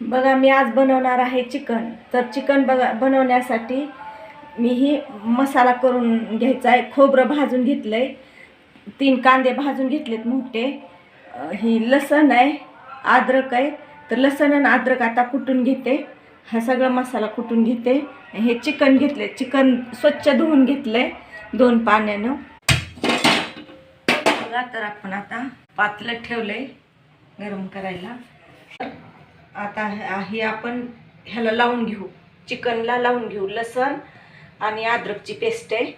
बघा मी आज बनवणार आहे चिकन. तर चिकन बघा बनवण्यासाठी मी ही मसाला करून घ्यायचा आहे. खोबरं भाजून घेतलं आहे तीन कांदे भाजून घेतलेत मोठे. ही लसण आहे अद्रक आहे. तर लसण आणि अद्रक आता कुटून घेते. हा सगळा मसाला कुटून घेते. हे चिकन घेतले चिकन स्वच्छ धुवून आहे दोन पाण्यानं. बघा तर आपण आता पातलं आहे गरम करायला. आता हे- आपण ह्याला लावून घेऊ. चिकनला लावून घेऊ. लसण आणि अद्रकची पेस्ट आहे.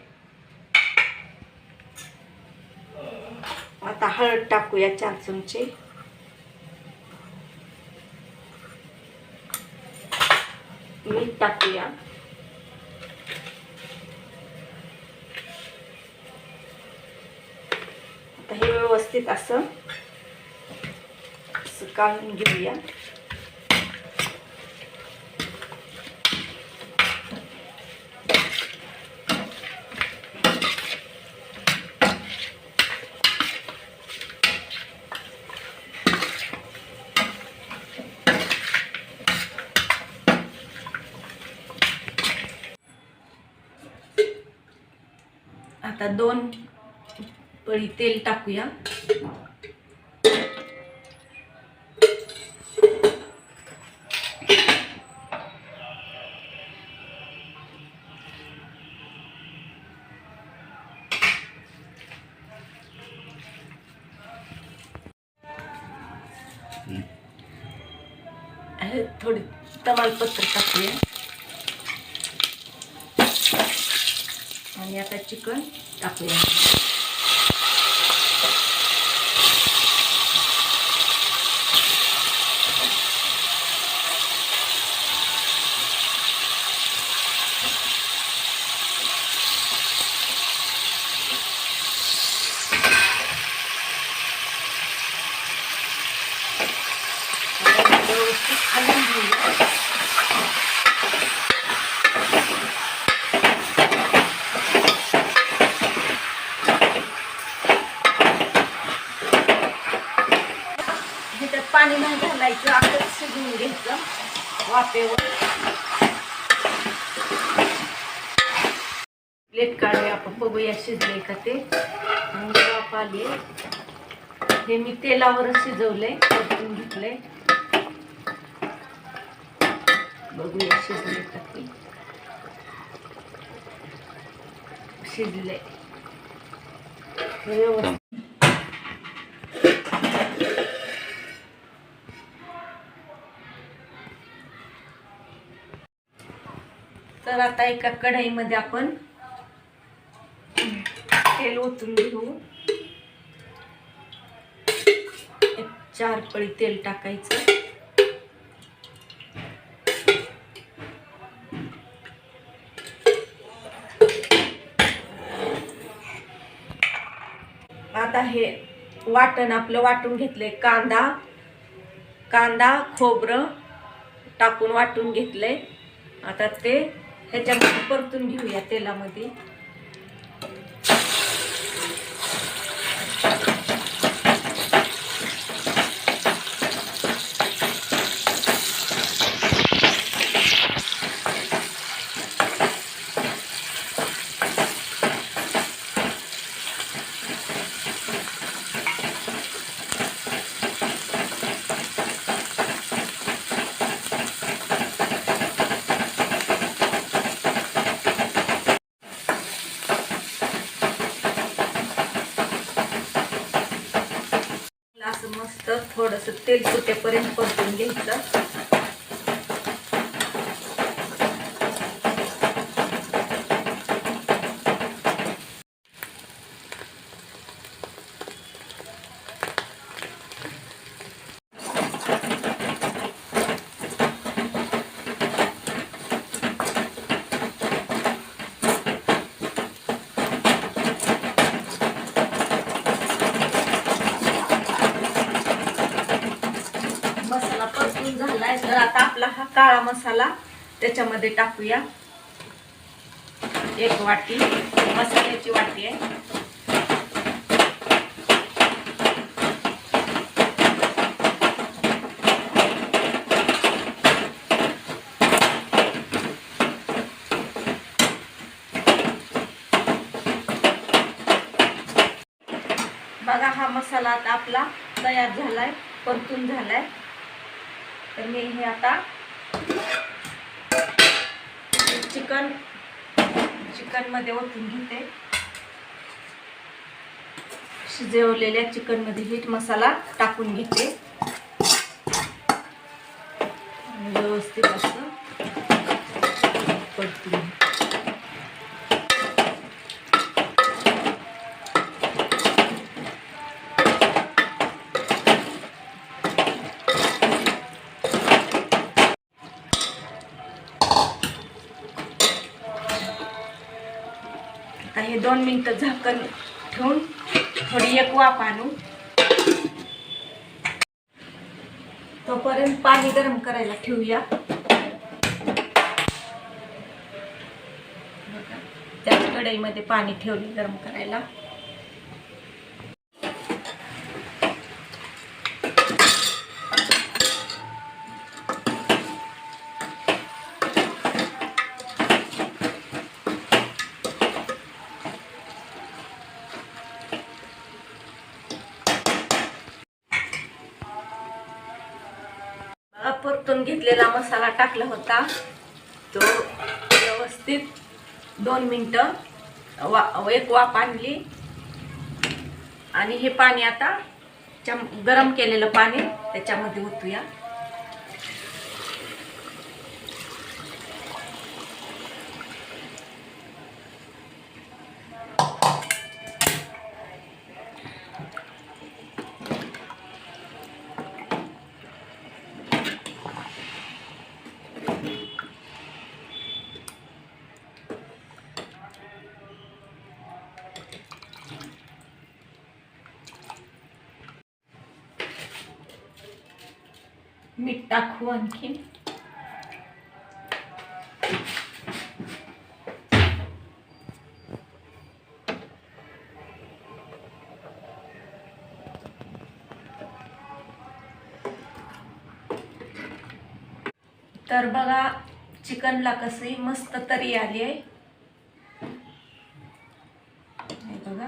आता हळद टाकूया चार चमचे. मीठ टाकूया. आता हे व्यवस्थित असं असं काढून घेऊया. आता दोन पळी तेल टाकूया. हे थोडी तमालपत्र टाकूया. आणि आता चिकन टाकूया आता हे व्यवस्थित हलवून घेऊया ह्याच्यात पाणी नाही घालायचं शिजवून घ्यायचं. वाफेवर. प्लेट काढूया. आपण बघूया शिजले का ते. वाफ आले. हे मी तेलावरच शिजवलंय. परतून घेतलंय. बघूया शिजले का ते. शिजले व्यवस्थित तर आता एका कढईमध्ये आपण तेल ओतून घेऊ. एक चार पळी तेल टाकायचं. आता हे वाटण आपलं वाटून घेतलंय. कांदा कांदा खोबरं टाकून वाटून घेतलंय. आता ते ह्याच्यामध्ये परतून घेऊया तेलामध्ये असं मस्त थोडस तेल सुटेपर्यंत परतून घ्यायचं झालाय. तर आता आपला हा काळा मसाला त्याच्यामध्ये टाकूया. एक वाटी. मसाल्याची वाटी आहे. बघा हा मसाला आता आपला तयार झालाय परतून झालाय. तर मी हे आता चिकन चिकनमध्ये ओतून घेते. शिजवलेल्या चिकनमध्ये हीट मसाला टाकून घेते. व्यवस्थित असं पडते हे दोन मिनटं झाकण ठेवून थोडी एक वाफ आणू. तोपर्यंत पाणी गरम करायला ठेवूया. त्याच कढईमध्ये पाणी ठेवले गरम करायला बघा, परतून घेतलेला मसाला टाकला होता. तो व्यवस्थित दोन मिनटं वा एक वाफ आणली. आणि हे पाणी आता गरम केलेलं पाणी त्याच्यामध्ये ओतूया. मीठ टाकू आणखीन तर बघा चिकनला कशी मस्त तरी आली आहे. बघा.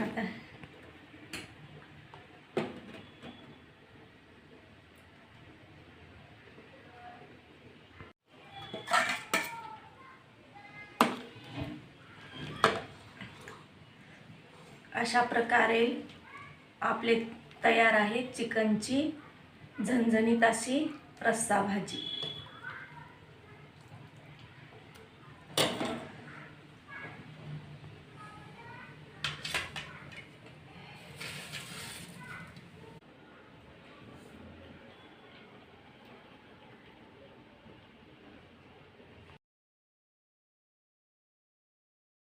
आता अशा प्रकारे आपले तयार आहे चिकनची झणझणीत अशी रस्सा भाजी.